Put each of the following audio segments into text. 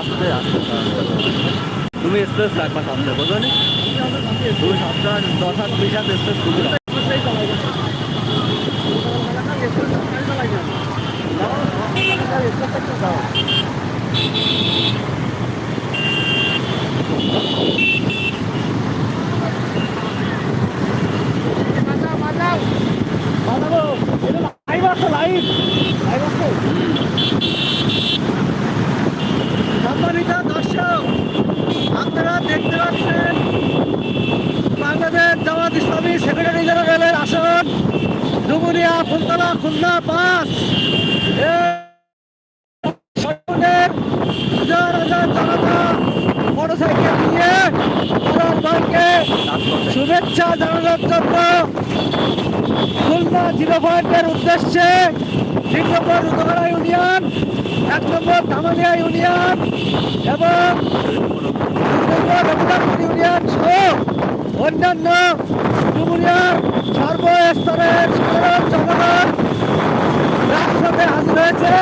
আসতে তুমি স্পেস রাখবা সামনে, বোঝো নি? তুমি সাতটা দশ হাত বিশ হাত স্পেস খুঁজে রাখো দেখতে পাচ্ছেন। বাংলাদেশ জামাত ইসলামী সেক্রেটারি জেনারেলের আসন, ডুমুরিয়া, ফুলতলা, খুলনা পাঁচ। হাজার হাজার জনতা শুভেচ্ছা জানানোর জন্য খুলনা জিরো পয়েন্টের উদ্দেশ্যে তিন নম্বর রুতগড়া ইউনিয়ন, এক নম্বর ধামালিয়া ইউনিয়ন এবং দুই নম্বর রঘুনাথপুর ইউনিয়ন সহ অন্যান্য ডুমুরিয়ার সর্বস্তরের সাধারণ জনগণ রাজপথে হাজির হয়েছে।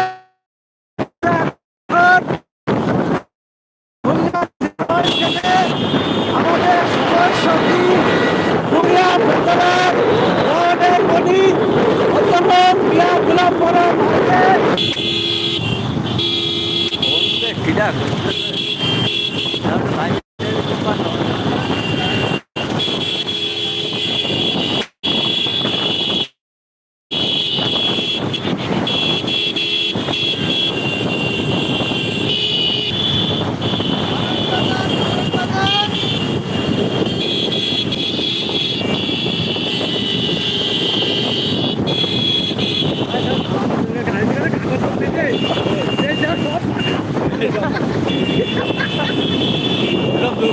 ভারতের ওইরকম দূর